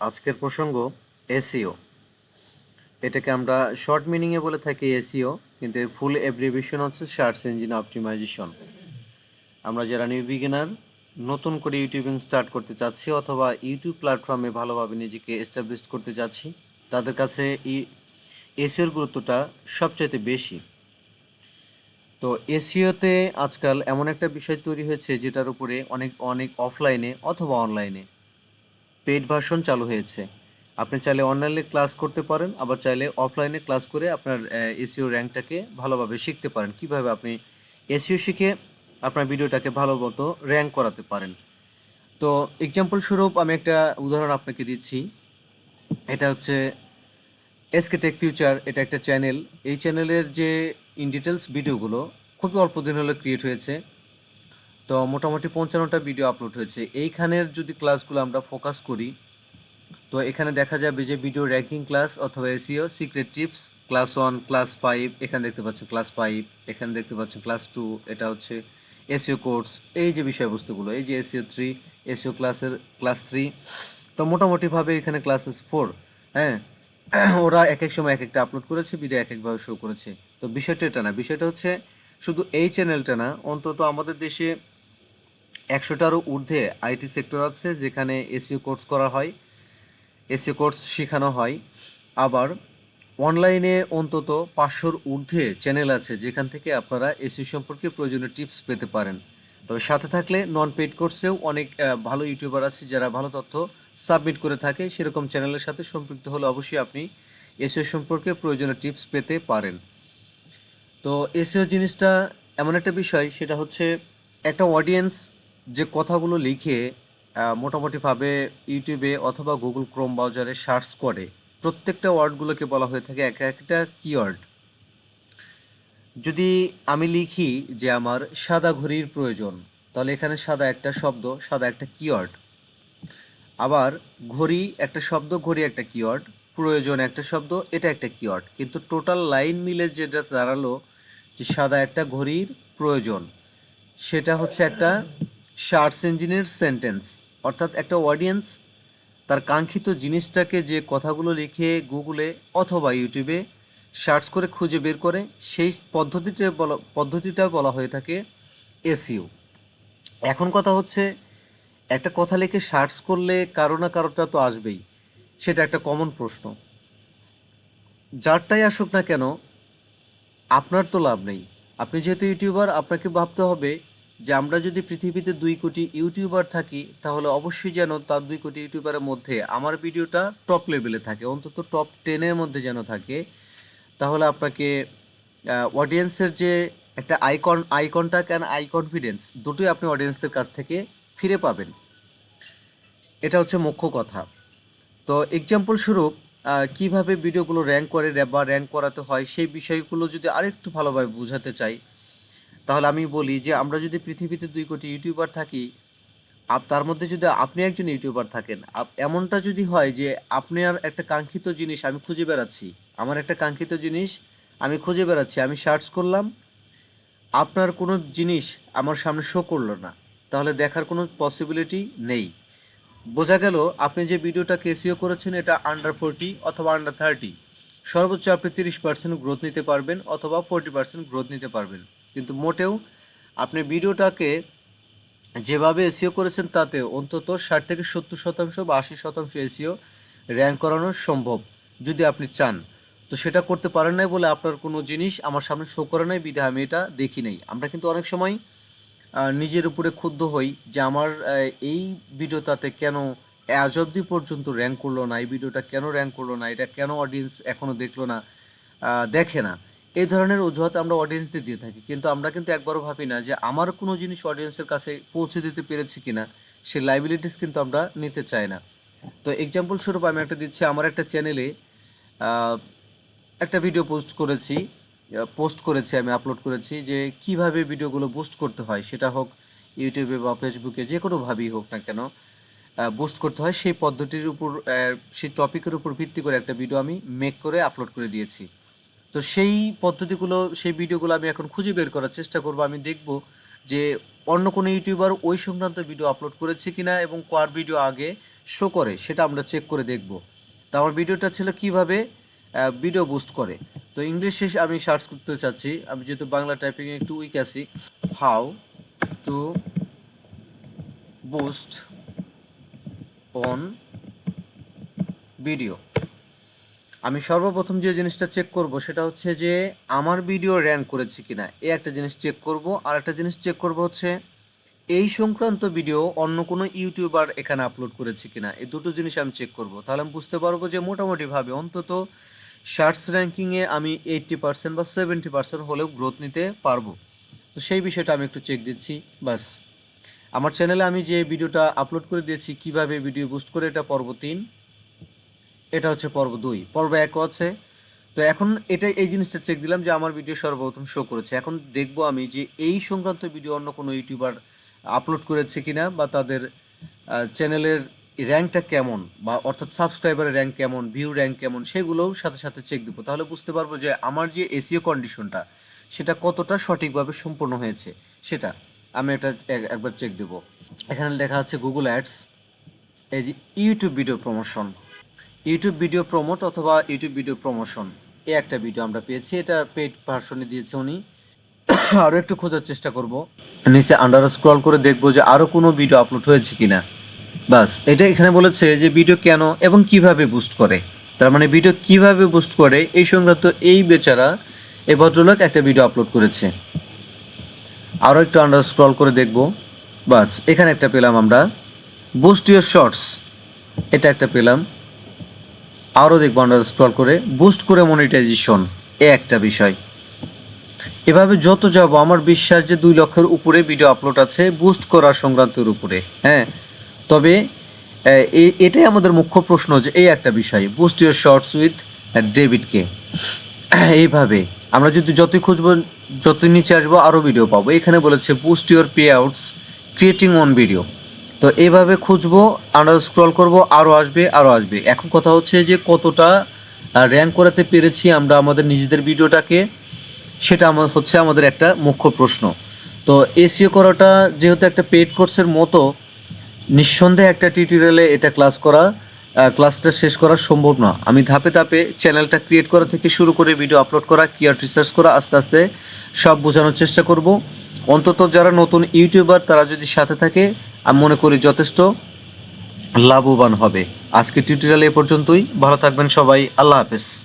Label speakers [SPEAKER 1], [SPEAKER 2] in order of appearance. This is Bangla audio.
[SPEAKER 1] আজকের প্রসঙ্গ এসিও এটাকে আমরা শর্ট মিনিংয়ে বলে থাকি এসিও কিন্তু এর ফুল অ্যাব্রিভিয়েশন হচ্ছে সার্চ ইঞ্জিন অপটিমাইজেশন আমরা যারা নিউ বিগিনার নতুন করে ইউটিউবিং স্টার্ট করতে চাচ্ছি অথবা ইউটিউব প্ল্যাটফর্মে ভালোভাবে নিজেকে এস্টাবলিশ করতে চাচ্ছি, তাদের কাছে এই এসিওর গুরুত্বটা সবচাইতে বেশি। তো এসিওতে আজকাল এমন একটা বিষয় তৈরি হয়েছে যেটার উপরে অনেক অনেক অফলাইনে অথবা অনলাইনে পেইড ভার্সন চালু হয়েছে। আপনি চাইলে অনলাইনে ক্লাস করতে পারেন, আবার চাইলে অফলাইনে ক্লাস করে আপনার এসিও র্যাঙ্কটাকে ভালোভাবে শিখতে পারেন। কীভাবে আপনি এসিও শিখে আপনার ভিডিওটাকে ভালো মতো র্যাঙ্ক করাতে পারেন। তো এক্সাম্পল স্বরূপ আমি একটা উদাহরণ আপনাকে দিচ্ছি। এটা হচ্ছে এসকে টেক ফিউচার, এটা একটা চ্যানেল। এই চ্যানেলের যে ইন ডিটেলস ভিডিওগুলো খুবই অল্প দিন হলো ক্রিয়েট হয়েছে। তো মোটামুটি পঞ্চান্নটা ভিডিও আপলোড হয়েছে। এইখানের যদি ক্লাসগুলো আমরা ফোকাস করি, তো এখানে দেখা যাবে যে ভিডিও র্যাঙ্কিং ক্লাস অথবা SEO secret tips class one class five এখানে দেখতে পাচ্ছেন ক্লাস ফাইভ এখানে দেখতে পাচ্ছেন ক্লাস টু এটা হচ্ছে এসিও কোর্স এই যে বিষয়বস্তুগুলো, এই যে এসিও থ্রি এসিও ক্লাসের ক্লাস থ্রি তো মোটামুটিভাবে এখানে ক্লাসেস ফোর হ্যাঁ? ওরা এক এক সময় এক একটা আপলোড করেছে ভিডিও এক একভাবে শো করেছে। তো বিষয়টা এটা না, বিষয়টা হচ্ছে শুধু এই চ্যানেলটা না, অন্তত আমাদের দেশে একশোটারও ঊর্ধ্বে আইটি সেক্টর আছে যেখানে এসিও কোর্স করা হয় এসিও কোর্স শেখানো হয়। আবার অনলাইনে অন্তত পাঁচশোর ঊর্ধ্বে চ্যানেল আছে যেখান থেকে আপনারা এসিও সম্পর্কে প্রয়োজনীয় টিপস পেতে পারেন। তবে সাথে থাকলে নন পেইড কোর্সেও অনেক ভালো ইউটিউবার আছে যারা ভালো তথ্য সাবমিট করে থাকে। সেরকম চ্যানেলের সাথে সম্পৃক্ত হলে অবশ্যই আপনি এসিও সম্পর্কে প্রয়োজনীয় টিপস পেতে পারেন। তো এসিও জিনিসটা এমন একটা বিষয়, সেটা হচ্ছে একটা অডিয়েন্স যে কথাগুলো লিখে মোটামুটিভাবে ইউটিউবে অথবা গুগল ক্রোম ব্রাউজারে সার্চ করে, প্রত্যেকটা ওয়ার্ডগুলোকে বলা হয়ে থাকে এক একটা কিওয়ার্ড। যদি আমি লিখি যে আমার সাদা ঘড়ির প্রয়োজন, তাহলে এখানে সাদা একটা শব্দ, সাদা একটা কিওয়ার্ড। আবার ঘড়ি একটা শব্দ, ঘড়ি একটা কিওয়ার্ড, প্রয়োজন একটা শব্দ, এটা একটা কিওয়ার্ড। কিন্তু টোটাল লাইন মিলে যেটা দাঁড়াল যে সাদা একটা ঘড়ির প্রয়োজন, সেটা হচ্ছে একটা সার্চ ইঞ্জিনের সেন্টেন্স অর্থাৎ একটা অডিয়েন্স তার কাঙ্ক্ষিত জিনিসটাকে যে কথাগুলো লিখে গুগলে অথবা ইউটিউবে সার্চ করে খুঁজে বের করে, সেই পদ্ধতিটা বলা পদ্ধতিটা বলা হয়ে থাকে এসইউ এখন কথা হচ্ছে, একটা কথা লিখে সার্চ করলে কারও না কারোটা তো আসবেই, সেটা একটা কমন প্রশ্ন। যারটাই আসুক না কেন, আপনার তো লাভ নেই। আপনি যেহেতু ইউটিউবার আপনাকে ভাবতে হবে যে আমরা যদি পৃথিবীতে দুই কোটি ইউটিউবার থাকি, তাহলে অবশ্যই যেন তার দুই কোটি ইউটিউবারের মধ্যে আমার ভিডিওটা টপ লেভেলে থাকে, অন্তত টপ টেনের মধ্যে যেন থাকে, তাহলে আপনাকে অডিয়েন্সের যে একটা icon eye and eye confidence দুটোই আপনি অডিয়েন্সের কাছ থেকে ফিরে পাবেন। এটা হচ্ছে মুখ্য কথা। তো এক্সাম্পল স্বরূপ কীভাবে ভিডিওগুলো র্যাঙ্ক করে, বা র্যাঙ্ক করাতে হয়, সেই বিষয়গুলো যদি আরেকটু ভালোভাবে বোঝাতে চাই তাহলে আমি বলি যে, আমরা যদি পৃথিবীতে দুই কোটি ইউটিউবার থাকি তার মধ্যে যদি আপনি একজন ইউটিউবার থাকেন এমনটা যদি হয় যে আপনার একটা কাঙ্ক্ষিত জিনিস আমি খুঁজে বেড়াচ্ছি, আমার একটা কাঙ্ক্ষিত জিনিস আমি খুঁজে বেড়াচ্ছি, আমি সার্চ করলাম, আপনার কোনো জিনিস আমার সামনে শো করল না, তাহলে দেখার কোনো পসিবিলিটি নেই। বোঝা গেল আপনি যে ভিডিওটা কেসিও করেছেন, এটা আন্ডার ফোরটি অথবা আন্ডার থার্টি সর্বোচ্চ আপনি তিরিশ পার্সেন্ট গ্রোথ নিতে পারবেন অথবা ফোরটি পার্সেন্ট গ্রোথ নিতে পারবেন। কিন্তু মোটেও আপনি ভিডিওটাকে যেভাবে এসিও করেছেন তাতে অন্তত ষাট থেকে সত্তর শতাংশ বা আশি শতাংশ এসিও র্যাঙ্ক করানো সম্ভব যদি আপনি চান। তো সেটা করতে পারেন নাই বলে আপনার কোনো জিনিস আমার সামনে শো করে নাই বিধে আমি এটা দেখি নাই। আমরা কিন্তু অনেক সময় নিজের উপরে ক্ষুব্ধ হই যে আমার এই ভিডিওটাতে কেন আজ অবধি পর্যন্ত র্যাঙ্ক করল না, এই ভিডিওটা কেন র্যাঙ্ক করল না, এটা কেন অডিয়েন্স এখনও দেখল না দেখে না। এই ধরনের অজুহাত আমরা অডিয়েন্সদের দিয়ে থাকি। কিন্তু আমরা কিন্তু একবারও ভাবি না যে আমার কোনো জিনিস অডিয়েন্সের কাছে পৌঁছে দিতে পেরেছি কিনা, সে লাইবিলিটিস কিন্তু আমরা নিতে চাই না। তো এক্সাম্পল স্বরূপ আমি একটা দিচ্ছি, আমার একটা চ্যানেলে একটা ভিডিও পোস্ট করেছি পোস্ট করেছি, আমি আপলোড করেছি যে কীভাবে ভিডিওগুলো বুস্ট করতে হয়, সেটা হোক ইউটিউবে বা ফেসবুকে যে কোনোভাবেই হোক না কেন বুস্ট করতে হয়। সেই পদ্ধতির উপর সেই টপিকের উপর ভিত্তি করে একটা ভিডিও আমি মেক করে আপলোড করে দিয়েছি। তো সেই পদ্ধতিগুলো, সেই ভিডিওগুলো আমি এখন খুঁজে বের করার চেষ্টা করব। আমি দেখব যে অন্য কোনো ইউটিউবার ওই সংক্রান্ত ভিডিও আপলোড করেছে কিনা এবং কোয়ার ভিডিও আগে শো করে, সেটা আমরা চেক করে দেখব। তো আমার ভিডিওটা ছিল কীভাবে ভিডিও বুস্ট করে। তো ইংলিশে আমি সার্চ করতে চাচ্ছি। আমি যেহেতু বাংলা টাইপিংয়ে একটু উইক আছি। How to boost on video আমি সর্বপ্রথম যে জিনিসটা চেক করব সেটা হচ্ছে যে আমার ভিডিও র্যাঙ্ক করেছে কিনা। এই একটা জিনিস চেক করব। আর একটা জিনিস চেক করব হচ্ছে, এই সংক্রান্ত ভিডিও অন্য কোনো ইউটিউবার এখানে আপলোড করেছে কিনা? এই দুটো জিনিস আমি চেক করব। তাহলে আমি বুঝতে পারব যে মোটামুটিভাবে অন্তত শার্টস র্যাঙ্কিংয়ে আমি এইট্টি পার্সেন্ট বা সেভেন্টি পার্সেন্ট হলেও গ্রোথ নিতে পারব। তো সেই বিষয়টা আমি একটু চেক দিচ্ছি বাস আমার চ্যানেলে আমি যে ভিডিওটা আপলোড করে দিয়েছি, কীভাবে ভিডিও বুস্ট করে, এটা পর্ব তিন। এটা হচ্ছে পর্ব দুই। পর্ব একও আছে তো এখন এটা এই জিনিসটা চেক দিলাম যে আমার ভিডিও সর্বপ্রথম শো করেছে। এখন দেখব আমি যে এই সংক্রান্ত ভিডিও অন্য কোনো ইউটিউবার আপলোড করেছে কিনা বা তাদের চ্যানেলের র্যাঙ্কটা কেমন বা অর্থাৎ সাবস্ক্রাইবারের র্যাঙ্ক কেমন ভিউ র্যাঙ্ক কেমন, সেগুলোও সাথে সাথে চেক দেবো। তাহলে বুঝতে পারব যে আমার যে এসিও কন্ডিশনটা সেটা কতটা সঠিকভাবে সম্পূর্ণ হয়েছে, সেটা আমি এটা একবার চেক দেব। এখানে লেখা আছে গুগল অ্যাডস এই যে YouTube video promotion YouTube video promote অথবা ইউটিউব ভিডিও প্রমোশন এই একটা ভিডিও আমরা পেয়েছি। এটা পেড ভার্সনে দিয়েছে উনি। আরও একটু খোঁজার চেষ্টা করব। নিচে আন্ডার স্ক্রল করে দেখব যে আরও কোনো ভিডিও আপলোড হয়েছে কিনা। বাস, এটা এখানে বলেছে যে ভিডিও কেন এবং কীভাবে বুস্ট করে। তার মানে ভিডিও কীভাবে বুস্ট করে, এই সংক্রান্ত এই বেচারা, এ ভদ্রলোক একটা ভিডিও আপলোড করেছে। আরও একটু আন্ডার স্ক্রল করে দেখব। বাস, এখানে একটা পেলাম আমরা। বুস্ট ইউর শর্টস এটা একটা পেলাম। আরও দেখব আন্ডার স্ক্রল করে। বুস্ট করে মনিটাইজেশন এ একটা বিষয়। এভাবে যত যাব, আমার বিশ্বাস যে দুই লক্ষের উপরে ভিডিও আপলোড আছে বুস্ট করার সংক্রান্তের উপরে হ্যাঁ? তবে এটাই আমাদের মুখ্য প্রশ্ন যে এই একটা বিষয় বুস্ট ইউর শর্টস উইথ ডেভিডকে এইভাবে, আমরা যদি যতই খুঁজবো, যতই নিচে আসব, আরও ভিডিও পাবো। এখানে বলেছে boost your payouts creating on video তো এইভাবে খুঁজবো আন্ডার স্ক্রল করব আরও আসবে আরও আসবে। এখন কথা হচ্ছে যে কতটা র্যাঙ্ক করাতে পেরেছি আমরা আমাদের নিজেদের ভিডিওটাকে, সেটা আমার হচ্ছে আমাদের একটা মুখ্য প্রশ্ন। তো এসিও করাটা যেহেতু একটা পেড কোর্সের মতো, নিঃসন্দেহে একটা টিউটোরিয়ালে এটা ক্লাস করা ক্লাসটা শেষ করা সম্ভব না। আমি ধাপে ধাপে চ্যানেলটা ক্রিয়েট করা থেকে শুরু করে ভিডিও আপলোড করা কিয়ার রিসার্চ করা, আস্তে আস্তে সব বোঝানোর চেষ্টা করব। অন্তত যারা নতুন ইউটিউবার, তারা যদি সাথে থাকে, আমি মনে করি যথেষ্ট লাভবান হবে। আজকে টিউটোরিয়াল এ পর্যন্তই। ভালো থাকবেন সবাই। আল্লাহ হাফেজ।